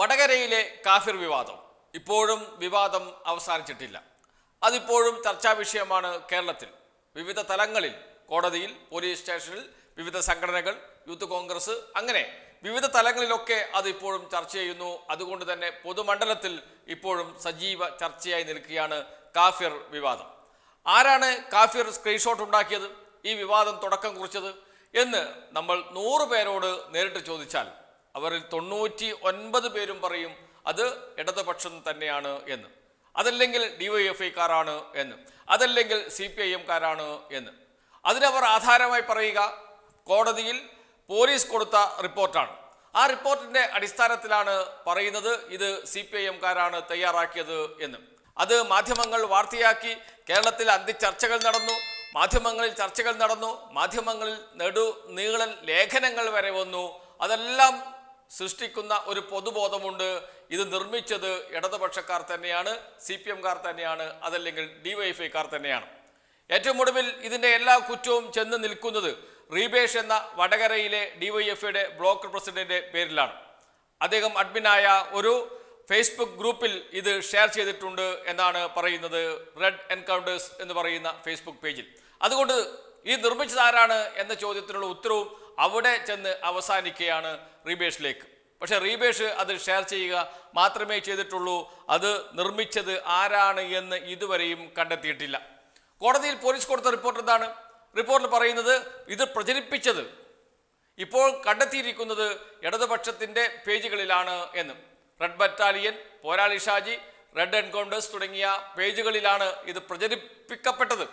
വടകരയിലെ കാഫിർ വിവാദം. ഇപ്പോഴും വിവാദം അവസാനിച്ചിട്ടില്ല. അതിപ്പോഴും ചർച്ചാ വിഷയമാണ് കേരളത്തിൽ. വിവിധ തലങ്ങളിൽ കോടതിയിൽ പോലീസ് സ്റ്റേഷനിൽ വിവിധ സംഘടനകൾ യൂത്ത് കോൺഗ്രസ് അങ്ങനെ വിവിധ തലങ്ങളിലൊക്കെ അതിപ്പോഴും ചർച്ച ചെയ്യുന്നു. അതുകൊണ്ട് തന്നെ പൊതുമണ്ഡലത്തിൽ ഇപ്പോഴും സജീവ ചർച്ചയായി നിൽക്കുകയാണ് കാഫിർ വിവാദം. ആരാണ് കാഫിർ സ്ക്രീൻഷോട്ട് ഉണ്ടാക്കിയത്? ഈ വിവാദം തുടക്കം കുറിച്ചത് എന്ന് നമ്മൾ നൂറ് പേരോട് നേരിട്ട് ചോദിച്ചാൽ അവരിൽ തൊണ്ണൂറ്റി ഒൻപത് പേരും പറയും അത് ഇടതുപക്ഷം തന്നെയാണ് എന്ന്. അതല്ലെങ്കിൽ ഡിവൈഎഫ്ഐക്കാരാണ് എന്ന്. അതല്ലെങ്കിൽ സി പി ഐ എംകാരാണ് എന്ന്. അതിനവർ ആധാരമായി പറയുക കോടതിയിൽ പോലീസ് കൊടുത്ത റിപ്പോർട്ടാണ്. ആ റിപ്പോർട്ടിന്റെ അടിസ്ഥാനത്തിലാണ് പറയുന്നത് ഇത് സി പി ഐ എംകാരാണ് തയ്യാറാക്കിയത് എന്ന്. അത് മാധ്യമങ്ങൾ വാർത്തയാക്കി കേരളത്തിൽ അന്തിച്ചർച്ചകൾ നടന്നു മാധ്യമങ്ങളിൽ ചർച്ചകൾ നടന്നു മാധ്യമങ്ങളിൽ നെടു നീളൻ ലേഖനങ്ങൾ വരെ വന്നു അതെല്ലാം സൃഷ്ടിക്കുന്ന ഒരു പൊതുബോധമുണ്ട്. ഇത് നിർമ്മിച്ചത് ഇടതുപക്ഷക്കാർ തന്നെയാണ് സി പി എംകാർ തന്നെയാണ് അതല്ലെങ്കിൽ ഡിവൈഎഫ്ഐക്കാർ തന്നെയാണ്. ഏറ്റവും ഒടുവിൽ ഇതിന്റെ എല്ലാ കുറ്റവും ചെന്ന് നിൽക്കുന്നത് റീബേഷ് എന്ന വടകരയിലെ ഡിവൈഎഫ്ഐയുടെ ബ്ലോക്ക് പ്രസിഡന്റിന്റെ പേരിലാണ്. അദ്ദേഹം അഡ്മിനായ ഒരു ഫേസ്ബുക്ക് ഗ്രൂപ്പിൽ ഇത് ഷെയർ ചെയ്തിട്ടുണ്ട് എന്നാണ് പറയുന്നത്. റെഡ് എൻകൗണ്ടേഴ്സ് എന്ന് പറയുന്ന ഫേസ്ബുക്ക് പേജിൽ. അതുകൊണ്ട് ഈ നിർമ്മിച്ചതാരാണ് എന്ന ചോദ്യത്തിനുള്ള ഉത്തരവും അവിടെ ചെന്ന് അവസാനിക്കുകയാണ് റീബേഷിലേക്ക്. പക്ഷെ റീബേഷ് അത് ഷെയർ ചെയ്യുക മാത്രമേ ചെയ്തിട്ടുള്ളൂ. അത് നിർമ്മിച്ചത് ആരാണ് എന്ന് ഇതുവരെയും കണ്ടെത്തിയിട്ടില്ല. കോടതിയിൽ പോലീസ് കൊടുത്ത റിപ്പോർട്ട് എന്താണ്? റിപ്പോർട്ടിൽ പറയുന്നത് ഇത് പ്രചരിപ്പിച്ചത് ഇപ്പോൾ കണ്ടെത്തിയിരിക്കുന്നത് ഇടതുപക്ഷത്തിന്റെ പേജുകളിലാണ് എന്ന്. റെഡ് ബറ്റാലിയൻ പോരാളി ഷാജി റെഡ് എൻകൗണ്ടേഴ്സ് തുടങ്ങിയ പേജുകളിലാണ് ഇത് പ്രചരിപ്പിക്കപ്പെട്ടത്.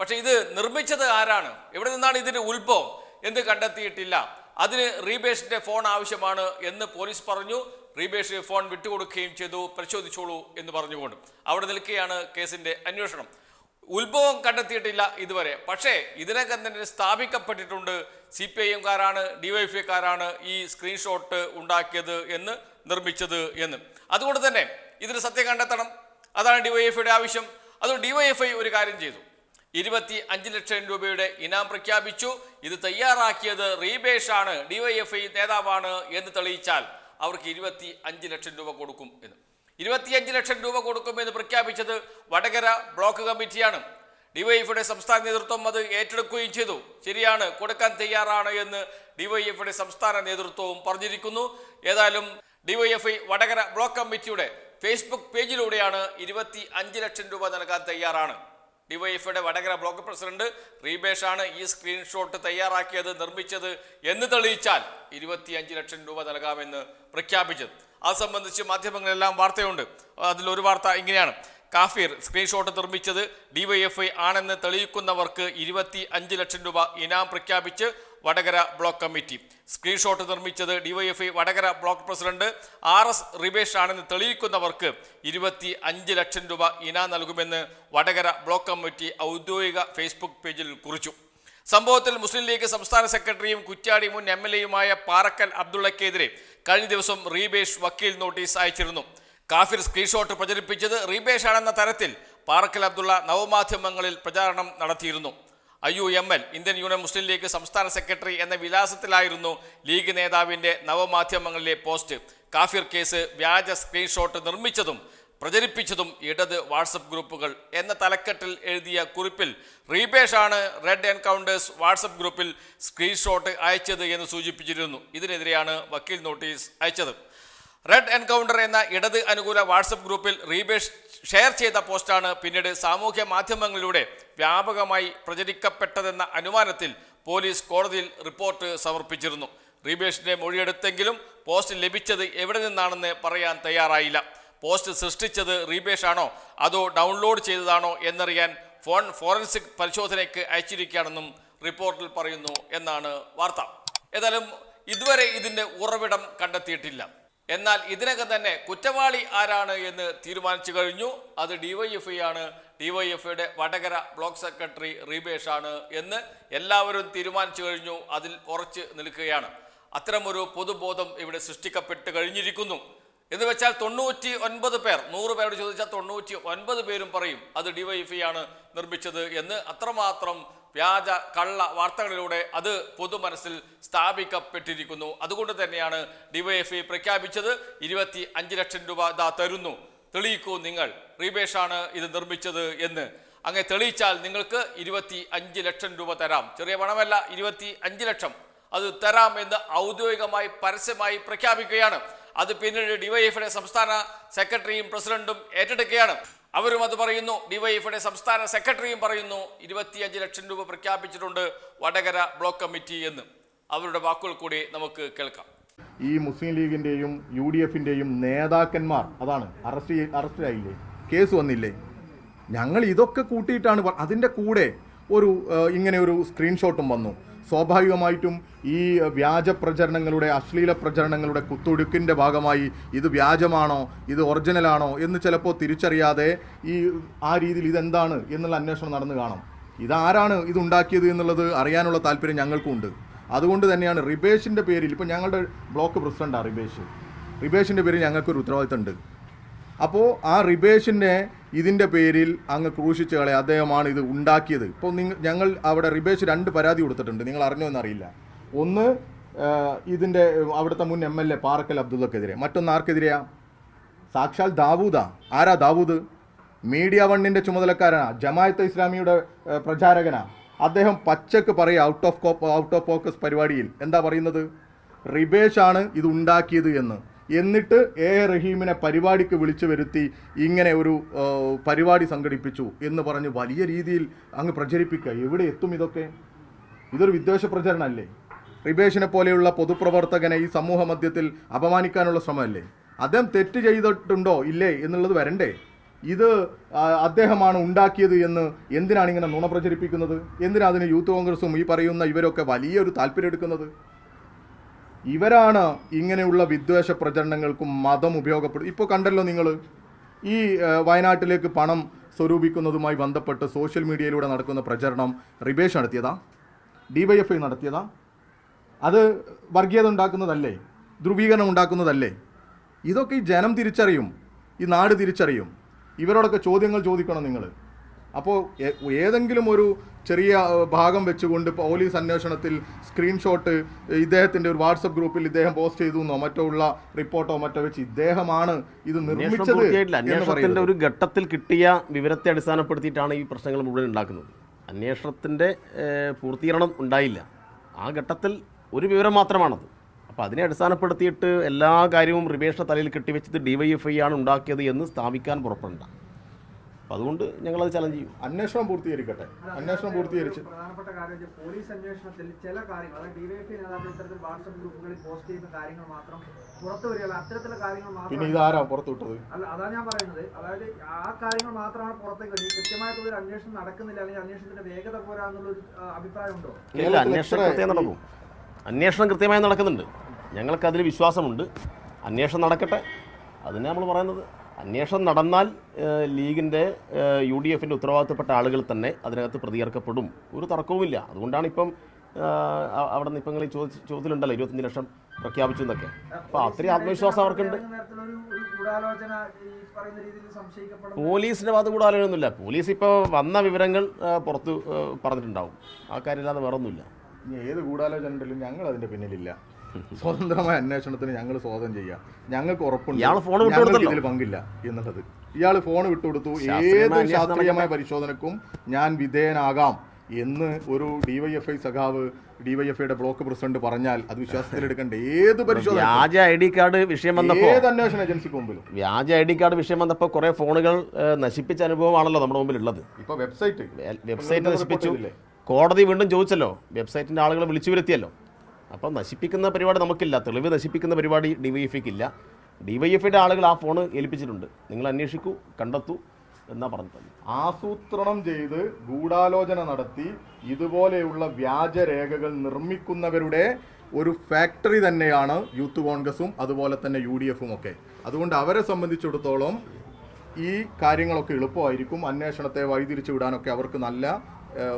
പക്ഷേ ഇത് നിർമ്മിച്ചത് ആരാണ്? എവിടെ നിന്നാണ് ഇതിന്റെ ഉത്ഭവം? എന്ന് കണ്ടെത്തിയിട്ടില്ല. അതിന് റീബേഷിന്റെ ഫോൺ ആവശ്യമാണ് എന്ന് പോലീസ് പറഞ്ഞു. റീബേഷ് ഫോൺ വിട്ടുകൊടുക്കുകയും ചെയ്തു. പരിശോധിച്ചോളൂ എന്ന് പറഞ്ഞുകൊണ്ട് അവിടെ നിൽക്കുകയാണ് കേസിന്റെ അന്വേഷണം. ഉത്ഭവം കണ്ടെത്തിയിട്ടില്ല ഇതുവരെ. പക്ഷേ ഇതിനകം തന്നെ സ്ഥാപിക്കപ്പെട്ടിട്ടുണ്ട് സി പി ഐ എംകാരാണ് ഡിവൈഎഫ്ഐക്കാരാണ് ഈ സ്ക്രീൻഷോട്ട് ഉണ്ടാക്കിയത് എന്ന് നിർമ്മിച്ചത് എന്ന്. അതുകൊണ്ട് തന്നെ ഇതിന് സത്യം കണ്ടെത്തണം. അതാണ് ഡിവൈഎഫ്ഐയുടെ ആവശ്യം. അതുകൊണ്ട് ഡിവൈഎഫ്ഐ ഒരു കാര്യം ചെയ്തു. ഇരുപത്തി അഞ്ച് ലക്ഷം രൂപയുടെ ഇനാം പ്രഖ്യാപിച്ചു. ഇത് തയ്യാറാക്കിയത് റീബേഷ് ആണ് ഡിവൈഎഫ്ഐ നേതാവാണ് എന്ന് തെളിയിച്ചാൽ അവർക്ക് ഇരുപത്തി അഞ്ച് ലക്ഷം രൂപ കൊടുക്കും എന്ന്. ഇരുപത്തിയഞ്ച് ലക്ഷം രൂപ കൊടുക്കുമെന്ന് പ്രഖ്യാപിച്ചത് വടകര ബ്ലോക്ക് കമ്മിറ്റിയാണ്. ഡിവൈഎഫ്ഐയുടെ സംസ്ഥാന നേതൃത്വം അത് ഏറ്റെടുക്കുകയും ചെയ്തു. ശരിയാണ് കൊടുക്കാൻ തയ്യാറാണ് എന്ന് ഡിവൈഎഫ്ഐയുടെ സംസ്ഥാന നേതൃത്വവും പറഞ്ഞിരിക്കുന്നു. ഏതായാലും ഡിവൈഎഫ്ഐ വടകര ബ്ലോക്ക് കമ്മിറ്റിയുടെ ഫേസ്ബുക്ക് പേജിലൂടെയാണ് ഇരുപത്തി ലക്ഷം രൂപ നൽകാൻ തയ്യാറാണ്. ഡിവൈഎഫ്ഐയുടെ വടകര ബ്ലോക്ക് പ്രസിഡന്റ് റീബേഷാണ് ഈ സ്ക്രീൻഷോട്ട് തയ്യാറാക്കിയത് നിർമ്മിച്ചത് എന്ന് തെളിയിച്ചാൽ ഇരുപത്തിയഞ്ച് ലക്ഷം രൂപ നൽകാമെന്ന് പ്രഖ്യാപിച്ചത്. അത് സംബന്ധിച്ച് മാധ്യമങ്ങളെല്ലാം വാർത്തയുണ്ട്. അതിലൊരു വാർത്ത ഇങ്ങനെയാണ്. കാഫീർ സ്ക്രീൻഷോട്ട് നിർമ്മിച്ചത് ഡിവൈഎഫ്ഐ ആണെന്ന് തെളിയിക്കുന്നവർക്ക് ഇരുപത്തി അഞ്ച് ലക്ഷം രൂപ ഇനാം പ്രഖ്യാപിച്ച് വടകര ബ്ലോക്ക് കമ്മിറ്റി. സ്ക്രീൻഷോട്ട് നിർമ്മിച്ചത് DYFI Vadakara block president R S Ribesh ആണെന്ന് തെളിയിക്കുന്നവർക്ക് ഇരുപത്തി അഞ്ച് ലക്ഷം രൂപ ഇന നൽകുമെന്ന് വടകര ബ്ലോക്ക് കമ്മിറ്റി ഔദ്യോഗിക ഫേസ്ബുക്ക് പേജിൽ കുറിച്ചു. സംഭവത്തിൽ മുസ്ലിം ലീഗ് സംസ്ഥാന സെക്രട്ടറിയും കുറ്റ്യാടി മുൻ എം എൽ എയുമായ പാറക്കൽ അബ്ദുള്ളക്കെതിരെ കഴിഞ്ഞ ദിവസം റീബേഷ് വക്കീൽ നോട്ടീസ് അയച്ചിരുന്നു. കാഫിർ സ്ക്രീൻഷോട്ട് പ്രചരിപ്പിച്ചത് റീബേഷ് ആണെന്ന തരത്തിൽ പാറക്കൽ അബ്ദുള്ള നവമാധ്യമങ്ങളിൽ പ്രചാരണം നടത്തിയിരുന്നു. I U M L Indian Union Muslim League സംസ്ഥാന സെക്രട്ടറി എന്ന വിലാസത്തിലായിരുന്നു ലീഗ് നേതാവിന്റെ നവമാധ്യമങ്ങളിലെ പോസ്റ്റ്. കാഫിർ കേസ് വ്യാജ സ്ക്രീൻഷോട്ട് നിർമ്മിച്ചതും പ്രചരിപ്പിച്ചതും ഇടത് വാട്സപ്പ് ഗ്രൂപ്പുകൾ എന്ന തലക്കെട്ടിൽ എഴുതിയ കുറിപ്പിൽ റീബേഷ് ആണ് റെഡ് എൻകൗണ്ടേഴ്സ് വാട്സപ്പ് ഗ്രൂപ്പിൽ സ്ക്രീൻഷോട്ട് അയച്ചത് എന്ന് സൂചിപ്പിച്ചിരുന്നു. ഇതിനെതിരെയാണ് വക്കീൽ നോട്ടീസ് അയച്ചത്. റെഡ് എൻകൗണ്ടർ എന്ന ഇടത് അനുകൂല വാട്സപ്പ് ഗ്രൂപ്പിൽ റീബേഷ് ഷെയർ ചെയ്ത പോസ്റ്റാണ് പിന്നീട് സാമൂഹ്യ മാധ്യമങ്ങളിലൂടെ വ്യാപകമായി പ്രചരിക്കപ്പെട്ടതെന്ന അനുമാനത്തിൽ പോലീസ് കോടതിയിൽ റിപ്പോർട്ട് സമർപ്പിച്ചിരുന്നു. റീബേഷിന്റെ മൊഴിയെടുത്തെങ്കിലും പോസ്റ്റ് ലഭിച്ചത് എവിടെ നിന്നാണെന്ന് പറയാൻ തയ്യാറായില്ല. പോസ്റ്റ് സൃഷ്ടിച്ചത് റീബേഷ് ആണോ അതോ ഡൗൺലോഡ് ചെയ്തതാണോ എന്നറിയാൻ ഫോൺ ഫോറൻസിക് പരിശോധനയ്ക്ക് അയച്ചിരിക്കുകയാണെന്നും റിപ്പോർട്ടിൽ പറയുന്നു എന്നാണ് വാർത്ത. ഏതായാലും ഇതുവരെ ഇതിന്റെ ഉറവിടം കണ്ടെത്തിയിട്ടില്ല. എന്നാൽ ഇതിനകം തന്നെ കുറ്റവാളി ആരാണ് എന്ന് തീരുമാനിച്ചു കഴിഞ്ഞു. അത് ഡിവൈഎഫ്ഐ ആണ്. ഡിവൈഎഫ്ഐയുടെ വടകര ബ്ലോക്ക് സെക്രട്ടറി റീബേഷ് ആണ് എന്ന് എല്ലാവരും തീരുമാനിച്ചു കഴിഞ്ഞു. അതിൽ ഉറച്ചു നിൽക്കുകയാണ്. അത്തരമൊരു പൊതുബോധം ഇവിടെ സൃഷ്ടിക്കപ്പെട്ട് കഴിഞ്ഞിരിക്കുന്നു. എന്ന് വെച്ചാൽ തൊണ്ണൂറ്റി ഒൻപത് പേർ നൂറ് പേരോട് ചോദിച്ചാൽ തൊണ്ണൂറ്റി ഒൻപത് പേരും പറയും അത് ഡിവൈഎഫ്ഐ ആണ് നിർമ്മിച്ചത് എന്ന്. അത്രമാത്രം വ്യാജ കള്ള വാർത്തകളിലൂടെ അത് പൊതുമനസ്സിൽ സ്ഥാപിക്കപ്പെട്ടിരിക്കുന്നു. അതുകൊണ്ട് തന്നെയാണ് ഡിവൈഎഫ്ഐ പ്രഖ്യാപിച്ചത്. ഇരുപത്തി അഞ്ച് ലക്ഷം രൂപ ഇതാ തരുന്നു. തെളിയിക്കൂ നിങ്ങൾ. റീബേഷാണ് ഇത് നിർമ്മിച്ചത് എന്ന്. അങ്ങനെ തെളിയിച്ചാൽ നിങ്ങൾക്ക് ഇരുപത്തി അഞ്ച് ലക്ഷം രൂപ തരാം. ചെറിയ പണമല്ല ഇരുപത്തി അഞ്ച് ലക്ഷം. അത് തരാം എന്ന് ഔദ്യോഗികമായി പരസ്യമായി പ്രഖ്യാപിക്കുകയാണ്. അത് പിന്നീട് ഡിവൈഎഫിയുടെ സംസ്ഥാന സെക്രട്ടറിയും പ്രസിഡന്റും ഏറ്റെടുക്കുകയാണ്. അവരും അത് പറയുന്നു. ഡിവൈഎഫിയുടെ സംസ്ഥാന സെക്രട്ടറിയും പറയുന്നു ഇരുപത്തിയഞ്ച് ലക്ഷം രൂപ പ്രഖ്യാപിച്ചിട്ടുണ്ട് വടകര ബ്ലോക്ക് കമ്മിറ്റി എന്ന്. അവരുടെ വാക്കുകൾ കൂടി നമുക്ക് കേൾക്കാം. ഈ മുസ്ലിം ലീഗിന്റെയും യു ഡി എഫിന്റെയും നേതാക്കന്മാർ അതാണ് അറസ്റ്റ് അറസ്റ്റ് അറസ്റ്റിലായില്ലേ കേസ് വന്നില്ലേ? ഞങ്ങൾ ഇതൊക്കെ കൂട്ടിയിട്ടാണ് അതിന്റെ കൂടെ ഒരു ഇങ്ങനെ ഒരു സ്ക്രീൻഷോട്ടും വന്നു. സ്വാഭാവികമായിട്ടും ഈ വ്യാജ പ്രചരണങ്ങളുടെ അശ്ലീല പ്രചരണങ്ങളുടെ കുത്തൊഴുക്കിന്റെ ഭാഗമായി ഇത് വ്യാജമാണോ ഇത് ഒറിജിനലാണോ എന്ന് ചിലപ്പോൾ തിരിച്ചറിയാതെ ഈ ആ രീതിയിൽ ഇതെന്താണ് എന്നുള്ള അന്വേഷണം നടന്നു കാണും. ഇതാരാണ് ഇതുണ്ടാക്കിയത് എന്നുള്ളത് അറിയാനുള്ള താല്പര്യം ഞങ്ങൾക്കുണ്ട്. അതുകൊണ്ട് തന്നെയാണ് റിബേഷിന്റെ പേരിൽ ഇപ്പം ഞങ്ങളുടെ ബ്ലോക്ക് പ്രസിഡന്റാണ് റിബേഷ്. റിബേഷിന്റെ പേരിൽ ഞങ്ങൾക്കൊരു ഉത്തരവാദിത്തമുണ്ട്. അപ്പോൾ ആ റിബേഷിനെ ഇതിന്റെ പേരിൽ അങ്ങ് ക്രൂശിച്ച കളെ അദ്ദേഹമാണ് ഇത് ഉണ്ടാക്കിയത്. ഇപ്പോൾ നിങ്ങൾ ഞങ്ങൾ അവിടെ റിബേഷ് രണ്ട് പരാതി കൊടുത്തിട്ടുണ്ട്. നിങ്ങൾ അറിഞ്ഞോ എന്നറിയില്ല. ഒന്ന് ഇതിന്റെ അവിടുത്തെ മുൻ എം എൽ എ പാറക്കൽ അബ്ദുള്ളക്കെതിരെ. മറ്റൊന്ന് ആർക്കെതിരെയാ? സാക്ഷാൽ ദാവൂദാ. ആരാ ദാവൂദ്? മീഡിയ വണ്ണിന്റെ ചുമതലക്കാരനാ. ജമായത്ത് ഇസ്ലാമിയുടെ പ്രചാരകനാ. അദ്ദേഹം പച്ചക്ക് പറയുക out of out of focus പരിപാടിയിൽ. എന്താ പറയുന്നത്? റിബേഷാണ് ഇത് ഉണ്ടാക്കിയത് എന്ന്. എന്നിട്ട് എ എ റഹീമിനെ പരിപാടിക്ക് വിളിച്ചു വരുത്തി ഇങ്ങനെ ഒരു പരിപാടി സംഘടിപ്പിച്ചു എന്ന് പറഞ്ഞ് വലിയ രീതിയിൽ അങ്ങ് പ്രചരിപ്പിക്കുക. എവിടെ എത്തും ഇതൊക്കെ? ഇതൊരു വിദ്വേഷ പ്രചരണമല്ലേ റിബേഷിനെ പോലെയുള്ള പൊതുപ്രവർത്തകനെ ഈ സമൂഹ മധ്യത്തിൽ അപമാനിക്കാനുള്ള ശ്രമമല്ലേ? അദ്ദേഹം തെറ്റ് ചെയ്തിട്ടുണ്ടോ? ഇല്ലേ? എന്നുള്ളത് വരണ്ടേ? ഇത് അദ്ദേഹമാണ് ഉണ്ടാക്കിയത് എന്ന് എന്തിനാണ് ഇങ്ങനെ നുണ പ്രചരിപ്പിക്കുന്നത്? എന്തിനാണ് അതിന് യൂത്ത് കോൺഗ്രസും ഈ പറയുന്ന ഇവരൊക്കെ വലിയൊരു താല്പര്യം എടുക്കുന്നത്? ഇവരാണ് ഇങ്ങനെയുള്ള വിദ്വേഷ പ്രചരണങ്ങൾക്കും മതം ഉപയോഗപ്പെടും ഇപ്പോൾ കണ്ടല്ലോ നിങ്ങൾ ഈ വയനാട്ടിലേക്ക് പണം സ്വരൂപിക്കുന്നതുമായി ബന്ധപ്പെട്ട് സോഷ്യൽ മീഡിയയിലൂടെ നടക്കുന്ന പ്രചരണം റിബേഷ് നടത്തിയതാ? ഡിവൈഎഫ്ഐ നടത്തിയതാ? അത് വർഗീയത ഉണ്ടാക്കുന്നതല്ലേ? ധ്രുവീകരണം ഉണ്ടാക്കുന്നതല്ലേ? ഇതൊക്കെ ഈ ജനം തിരിച്ചറിയും ഈ നാട് തിരിച്ചറിയും. ഇവരോടൊക്കെ ചോദ്യങ്ങൾ ചോദിക്കണം നിങ്ങൾ. അപ്പോൾ ഏതെങ്കിലും ഒരു ചെറിയ ഭാഗം വെച്ചുകൊണ്ട് പോലീസ് അന്വേഷണത്തിൽ സ്ക്രീൻഷോട്ട് ഇദ്ദേഹത്തിന്റെ ഒരു വാട്സപ്പ് ഗ്രൂപ്പിൽ ഇദ്ദേഹം പോസ്റ്റ് ചെയ്തു എന്നോ മറ്റോ ഉള്ള റിപ്പോർട്ടോ മറ്റോ വെച്ച് ഇദ്ദേഹമാണ് ഇത് നിർമ്മിച്ചത് അന്വേഷണത്തിന്റെ ഒരു ഘട്ടത്തിൽ കിട്ടിയ വിവരത്തെ അടിസ്ഥാനപ്പെടുത്തിയിട്ടാണ് ഈ പ്രശ്നങ്ങൾ മുഴുവൻ ഉണ്ടാക്കുന്നത്. അന്വേഷണത്തിന്റെ പൂർത്തീകരണം ഉണ്ടായില്ല. ആ ഘട്ടത്തിൽ ഒരു വിവരം മാത്രമാണത്. അപ്പോൾ അതിനെ അടിസ്ഥാനപ്പെടുത്തിയിട്ട് എല്ലാ കാര്യവും റിവേഷ തലയിൽ കെട്ടിവെച്ചത് ഐ ആണ് ഉണ്ടാക്കിയത് എന്ന് സ്ഥാപിക്കാൻ പുറപ്പെടണ്ട. അപ്പോൾ അതുകൊണ്ട് ഞങ്ങളത് ചലഞ്ച് ചെയ്യും. അന്വേഷണം പൂർത്തീകരിക്കട്ടെ. അന്വേഷണം പൂർത്തീകരിച്ച്. പ്രധാനപ്പെട്ട കാര്യം പോലീസ് അന്വേഷണത്തിൽ ചില കാര്യങ്ങൾ അതായത് ഡിവൈഎഫ്ഐ നേതാക്കൾ ഇത്തരത്തിൽ വാട്സപ്പ് ഗ്രൂപ്പുകളിൽ പോസ്റ്റ് ചെയ്യുന്ന കാര്യങ്ങൾ മാത്രം പുറത്തു അത്തരത്തിലുള്ള കാര്യങ്ങൾ പിന്നെ മാത്രം ഇതാരാ പുറത്തുവിട്ടത് അല്ല അതാണ് ഞാൻ പറയുന്നത്. അതായത് ആ കാര്യങ്ങൾ മാത്രമാണ് പുറത്തേക്ക് അന്വേഷണം നടക്കുന്നില്ല അല്ലെങ്കിൽ അന്വേഷണത്തിന്റെ വേഗത പോരാ എന്നുള്ളൊരു ഇല്ല അന്വേഷണം നടക്കും. അന്വേഷണം കൃത്യമായി നടക്കുന്നുണ്ട്. ഞങ്ങൾക്കതിൽ വിശ്വാസമുണ്ട്. അന്വേഷണം നടക്കട്ടെ. അതിനെ നമ്മൾ പറയുന്നത്. അന്വേഷണം നടന്നാൽ ലീഗിന്റെ യു ഡി എഫിന്റെ ഉത്തരവാദിത്തപ്പെട്ട ആളുകൾ തന്നെ അതിനകത്ത് പ്രതികർക്കപ്പെടും. ഒരു തർക്കവുമില്ല. അതുകൊണ്ടാണ് ഇപ്പം അവിടെ നിന്ന് ഇപ്പം ചോദിച്ച ചോദ്യത്തിലുണ്ടല്ലോ ഇരുപത്തഞ്ച് ലക്ഷം പ്രഖ്യാപിച്ചു എന്നൊക്കെ. അപ്പോൾ അത്രയും ആത്മവിശ്വാസം അവർക്കുണ്ട്. ഏതെങ്കിലും തരത്തിലൊരു ഒരു ഗൂഢാലോചന ഈ പറയുന്ന രീതിയിൽ സംശയിക്കപ്പെടും പോലീസിന്റെ ഭാഗത്ത് കൂടെ ആലോചനയൊന്നുമില്ല പോലീസ് ഇപ്പോൾ വന്ന വിവരങ്ങൾ പുറത്ത് പറഞ്ഞിട്ടുണ്ടാവും. ആ കാര്യമില്ലാതെ വേറൊന്നുമില്ല. ഇനി ഏത് ഗൂഢാലോചന ഉണ്ടെങ്കിലും ഞങ്ങൾ അതിന്റെ പിന്നിലില്ല. സ്വതന്ത്രമായ അന്വേഷണത്തിന് ഞങ്ങൾ സ്വാഗതം ചെയ്യാം. ഞങ്ങൾക്ക് ഉറപ്പുണ്ട്. ഇതിൽ പങ്കില്ല എന്നുള്ളത്. ഇയാൾ ഫോൺ വിട്ടുകൊടുത്തു ഏത് ശാസ്ത്രീയമായ പരിശോധനക്കും ഞാൻ വിധേയനാകാം എന്ന് ഒരു ഡിവൈഎഫ്ഐ സഖാവ് ഡിവൈഎഫ്ഐയുടെ ബ്ലോക്ക് പ്രസിഡന്റ് പറഞ്ഞാൽ അത് വിശ്വാസത്തിലെടുക്കേണ്ട. ഏത് പരിശോധന വ്യാജ ഐ ഡി കാർഡ് വിഷയം വന്നപ്പോൾ ഏത് അന്വേഷണ ഏജൻസിക്ക് മുമ്പിലും. വ്യാജ ഐ ഡി കാർഡ് വിഷയം വന്നപ്പോൾ കുറെ ഫോണുകൾ നശിപ്പിച്ച അനുഭവമാണല്ലോ നമ്മുടെ മുമ്പിൽ ഉള്ളത് ഇപ്പൊ വെബ്സൈറ്റ്. വെബ്സൈറ്റ് നശിപ്പിച്ചു. കോടതി വീണ്ടും ചോദിച്ചല്ലോ. വെബ്സൈറ്റിന്റെ ആളുകൾ വിളിച്ചു വരുത്തിയല്ലോ. അപ്പം നശിപ്പിക്കുന്ന പരിപാടി നമുക്കില്ല. തെളിവ് നശിപ്പിക്കുന്ന പരിപാടി ഡി വൈ എഫ് ഇല്ല ഡി വൈ എഫിന്റെ ആളുകൾ ആ ഫോണ് ഏൽപ്പിച്ചിട്ടുണ്ട്. നിങ്ങൾ അന്വേഷിക്കൂ കണ്ടെത്തൂ എന്നാ പറഞ്ഞിട്ടുണ്ട് ആസൂത്രണം ചെയ്ത് ഗൂഢാലോചന നടത്തി ഇതുപോലെയുള്ള വ്യാജരേഖകൾ നിർമ്മിക്കുന്നവരുടെ ഒരു ഫാക്ടറി തന്നെയാണ് യൂത്ത് കോൺഗ്രസും അതുപോലെ തന്നെ യു ഡി എഫും ഒക്കെ. അതുകൊണ്ട് അവരെ സംബന്ധിച്ചിടത്തോളം ഈ കാര്യങ്ങളൊക്കെ എളുപ്പമായിരിക്കും. അന്വേഷണത്തെ വഴിതിരിച്ചു വിടാനൊക്കെ അവർക്ക് നല്ല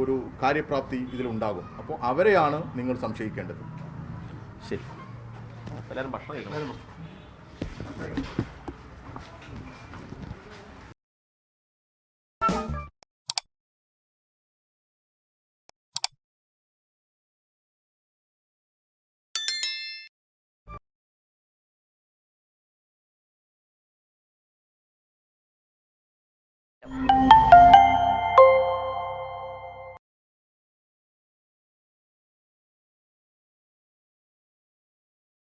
ഒരു കാര്യപ്രാപ്തി ഇതിലുണ്ടാകും. അപ്പോൾ അവരെയാണ് നിങ്ങൾ സംശയിക്കേണ്ടത്. ശരി. എല്ലാവരും ഭക്ഷണം കഴിക്കണം.